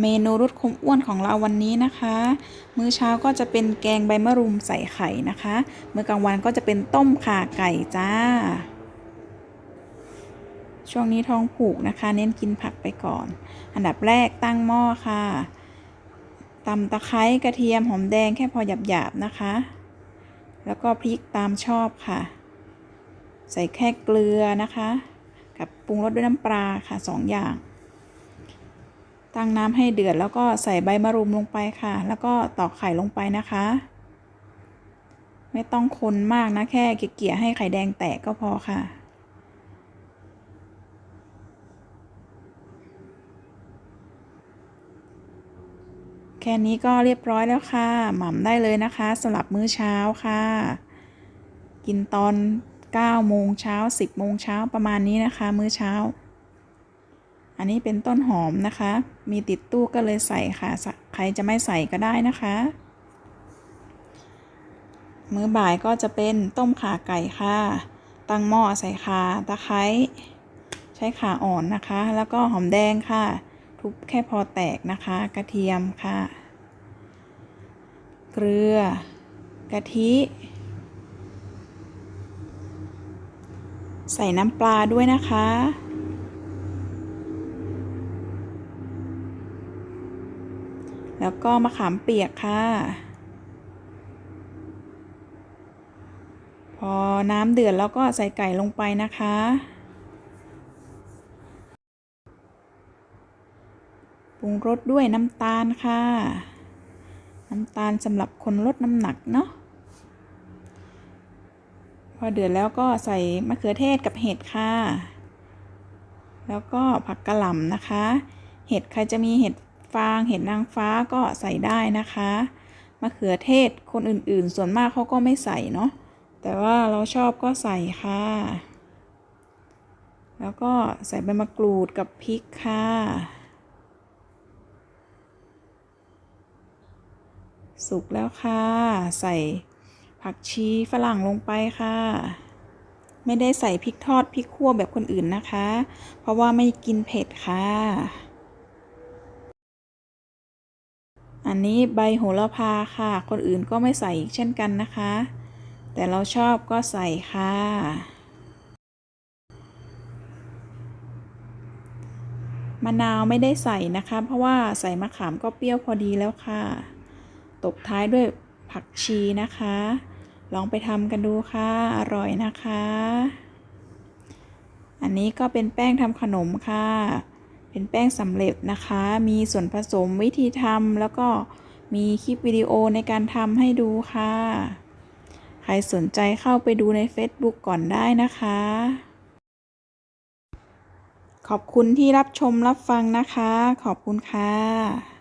เมนูรสคมอ้วนของเราวันนี้นะคะ มื้อเช้าก็จะเป็นแกงใบมะรุมใส่ไข่นะคะ มื้อกลางวันก็จะเป็นต้มข่าไก่จ้า ช่วงนี้ท้องผูกนะคะ เน้นกินผักไปก่อน อันดับแรกตั้งหม้อค่ะตำตะไคร้กระเทียมหอมแดงแค่พอหยาบๆนะคะ แล้วก็พริกตามชอบค่ะ ใส่แค่เกลือนะคะ กับปรุงรสด้วยน้ำปลาค่ะสองอย่าง ตั้งน้ำให้เดือดแล้วก็ใส่ใบมะรุมลงไปค่ะ แล้วก็ตอกไข่ลงไปนะคะ ไม่ต้องคนมากนะแค่เกี่ยให้ไข่แดงแตกก็พอค่ะแค่นี้ก็เรียบร้อยแล้วค่ะ หม่ำได้เลยนะคะสำหรับมื้อเช้าค่ะ กินตอน9โมงเช้า 10โมงเช้าประมาณนี้นะคะ มื้อเช้า อันนี้เป็นต้นหอมนะคะ มีติดตู้ก็เลยใส่ค่ะ ใครจะไม่ใส่ก็ได้นะคะ มื้อบ่ายก็จะเป็นต้มขาไก่ค่ะ ตั้งหม้อใส่ขาตะไคร้ใช้ขาอ่อนนะคะ แล้วก็หอมแดงค่ะ ทุบแค่พอแตกนะคะ กระเทียมค่ะ เกลือกะทิใส่น้ำปลาด้วยนะคะ แล้วก็มะขามเปียกค่ะ พอน้ำเดือดแล้วก็ใส่ไก่ลงไปนะคะ ปรุงรสด้วยน้ำตาลค่ะ น้ำตาลสำหรับคนลดน้ำหนักเนาะ พอเดือดแล้วก็ใส่มะเขือเทศกับเห็ดค่ะ แล้วก็ผักกระหล่ำนะคะ เห็ดใครจะมีเห็ด ฟางเห็ดนางฟ้าก็ใส่ได้นะคะมะเขือเทศคนอื่นๆ ส่วนมากเขาก็ไม่ใส่เนาะแต่ว่าเราชอบก็ใส่ค่ะ แล้วก็ใส่ใบมะกรูดกับพริกค่ะ สุกแล้วค่ะ ใส่ผักชีฝรั่งลงไปค่ะ ไม่ได้ใส่พริกทอดพริกขั่วแบบคนอื่นนะคะ เพราะว่าไม่กินเผ็ดค่ะ นี้ใบโหระพาค่ะ คนอื่นก็ไม่ใส่อีกเช่นกันนะคะ แต่เราชอบก็ใส่ค่ะ มะนาวไม่ได้ใส่นะคะ เพราะว่าใส่มะขามก็เปรี้ยวพอดีแล้วค่ะ ตบท้ายด้วยผักชีนะคะ ลองไปทำกันดูค่ะ อร่อยนะคะ อันนี้ก็เป็นแป้งทำขนมค่ะ เป็นแป้งสำเร็จนะคะ มีส่วนผสมวิธีทำแล้วก็มีคลิปวิดีโอในการทำให้ดูค่ะ ใครสนใจเข้าไปดูใน Facebook ก่อนได้นะคะ ขอบคุณที่รับชมรับฟังนะคะ ขอบคุณค่ะ